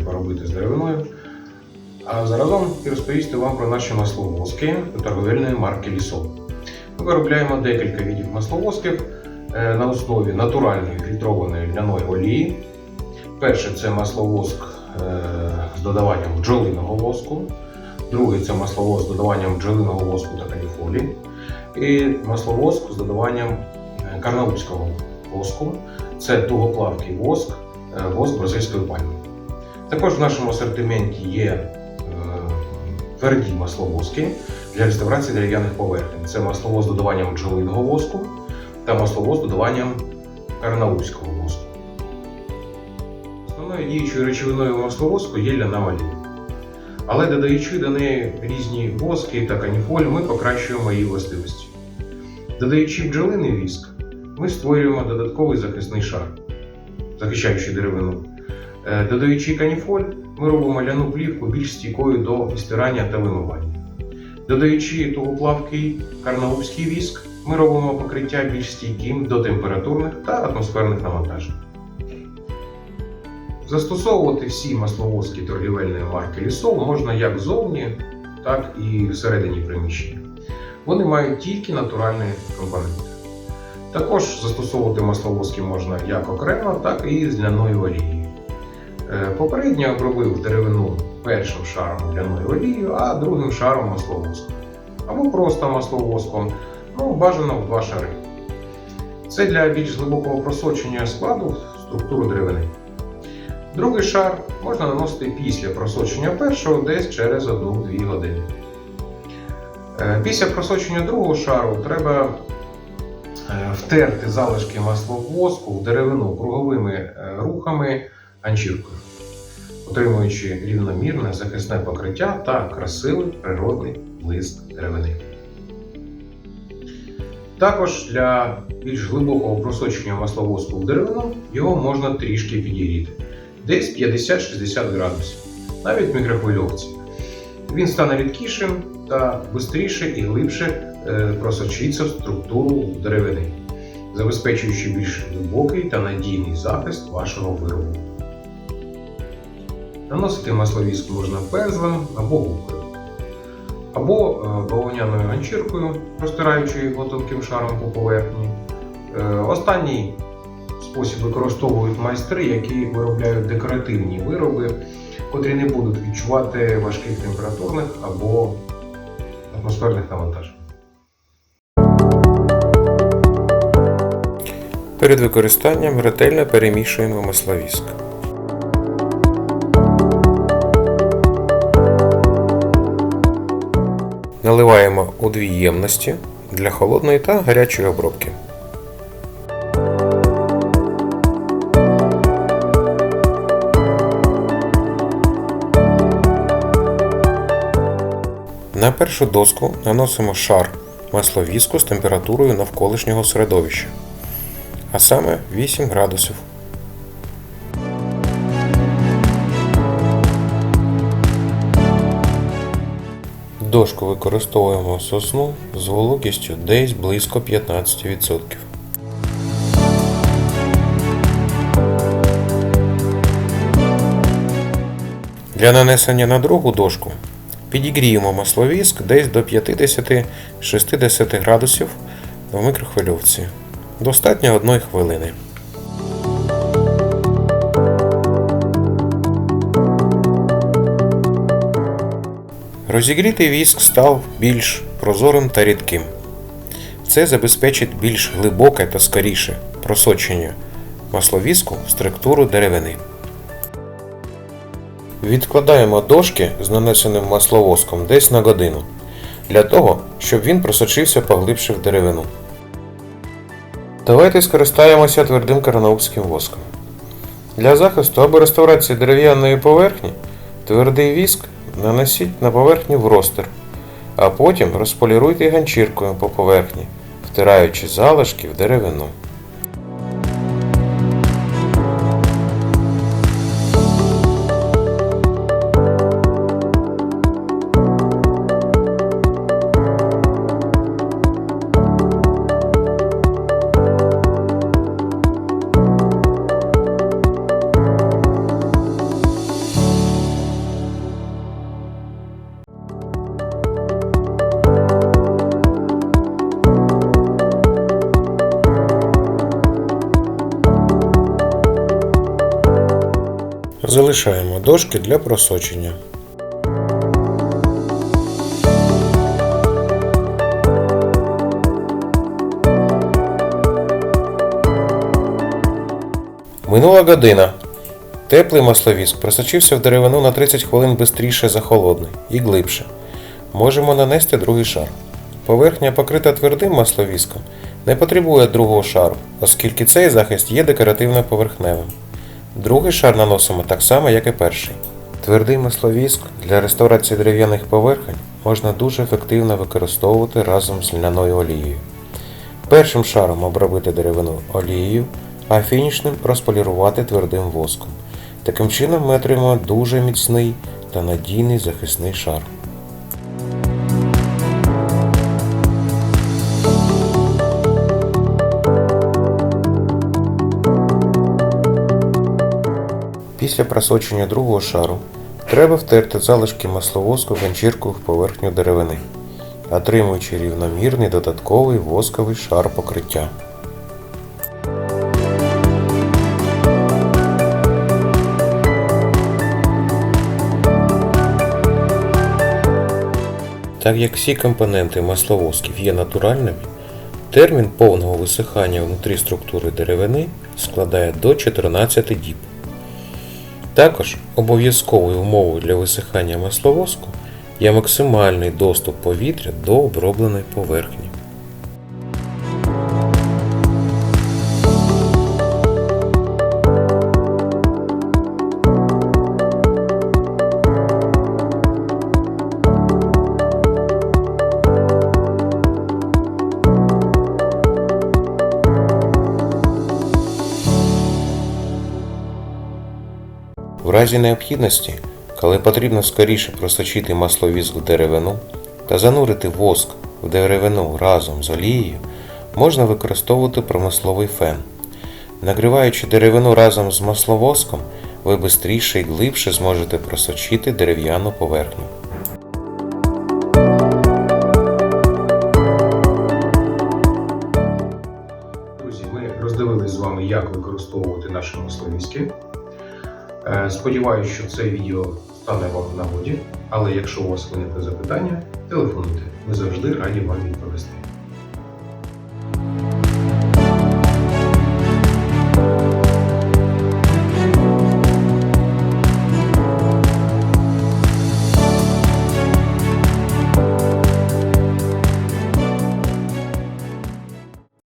поробити з деревиною. А заразом і розповісти вам про наші масловозки торговельної марки Лісов. Ми виробляємо декілька видів масловозків е, на основі натуральної фільтрованої льняної олії. Перше це масловоск е, з додаванням бджолиного воску. Другий це масловоск з додаванням бджолиного воску та каніфолі. І масловоск з додаванням е, карнаубського воску. Це тугоплавкий воск, воск бразильської пальми. Також в нашому асортименті є е, тверді масловоски для реставрації дерев'яних поверхень. Це масловоз з додаванням бджолиного воску та масловоз з додаванням карнаубського воску. Основною діючою речовиною масловозку є ляна олія. Але додаючи до неї різні воски та каніфоль, ми покращуємо її властивості. Додаючи бджолиний віск, ми створюємо додатковий захисний шар, захищаючий деревину. Е, Додаючи каніфоль, ми робимо ляну плівку більш стійкою до стирання та вимивання. Додаючи тугоплавкий карнаубський віск, ми робимо покриття більш стійким до температурних та атмосферних навантажень. Застосовувати всі масловозки торгівельної марки Лісов можна як зовні, так і всередині приміщення. Вони мають тільки натуральні компоненти. Також застосовувати масловозки можна як окремо, так і з ляною олією. Е, Попередньо обробив деревину першим шаром ляної олією, а другим шаром масловоском. Або просто масловоском, ну бажано в два шари. Це для більш глибокого просочення складу структуру деревини. Другий шар можна наносити після просочення першого десь через 1-2 години. Е, Після просочення другого шару треба е, втерти залишки масловоску в деревину круговими рухами ганчіркою, отримуючи рівномірне захисне покриття та красивий природний блиск деревини. Також для більш глибокого просочення масловоску в деревину його можна трішки підігріти, десь 50-60 градусів, навіть в мікрохвильовці. Він стане рідкішим та швидше і глибше е, просочиться в структуру деревини, забезпечуючи більш глибокий та надійний захист вашого виробу. Наносити масловіск можна пензлем або губкою, або е, бавовняною ганчіркою, розтираючи його тонким шаром по поверхні. Е, Останній спосіб використовують майстри, які виробляють декоративні вироби, котрі не будуть відчувати важких температурних або атмосферних навантажень. Перед використанням ретельно перемішуємо масловіск. Наливаємо у дві ємності для холодної та гарячої обробки. На першу доску наносимо шар масловіску з температурою навколишнього середовища, а саме 8 градусів. Дошку використовуємо сосну з вологістю десь близько 15%. Для нанесення на другу дошку підігріємо масловіск десь до 50-60 градусів в мікрохвильовці. Достатньо 1 хвилини. Розігрітий віск став більш прозорим та рідким. Це забезпечить більш глибоке та скоріше просочення масловіску в структуру деревини. Відкладаємо дошки з нанесеним масловоском десь на годину, для того, щоб він просочився поглибше в деревину. Давайте скористаємося твердим карнаубським воском. Для захисту або реставрації дерев'яної поверхні твердий віск нанесіть на поверхню в ростер, а потім розполіруйте ганчіркою по поверхні, втираючи залишки в деревину. Залишаємо дошки для просочення. Минула година. Теплий масловіск просочився в деревину на 30 хвилин бистріше за холодний і глибше. Можемо нанести другий шар. Поверхня покрита твердим масловіском не потребує другого шару, оскільки цей захист є декоративно-поверхневим. Другий шар наносимо так само, як і перший. Твердий масловіск для реставрації дерев'яних поверхень можна дуже ефективно використовувати разом з льняною олією. Першим шаром обробити деревину олією, а фінішним розполірувати твердим воском. Таким чином ми отримаємо дуже міцний та надійний захисний шар. Після просочення другого шару треба втерти залишки масловоску ганчірку в поверхню деревини, отримуючи рівномірний додатковий восковий шар покриття. Так як всі компоненти масловосків є натуральними, термін повного висихання внутрі структури деревини складає до 14 діб. Також обов'язковою умовою для висихання масловоску є максимальний доступ повітря до обробленої поверхні. В разі необхідності, коли потрібно скоріше просочити масловіск в деревину та занурити воск в деревину разом з олією, можна використовувати промисловий фен. Нагріваючи деревину разом з масловоском, ви швидше і глибше зможете просочити дерев'яну поверхню. Друзі, ми роздивились з вами, як використовувати наші масловіски. Е, Сподіваюсь, що це відео стане вам в нагоді, але якщо у вас виникли запитання, телефонуйте. Ми завжди раді вам відповісти.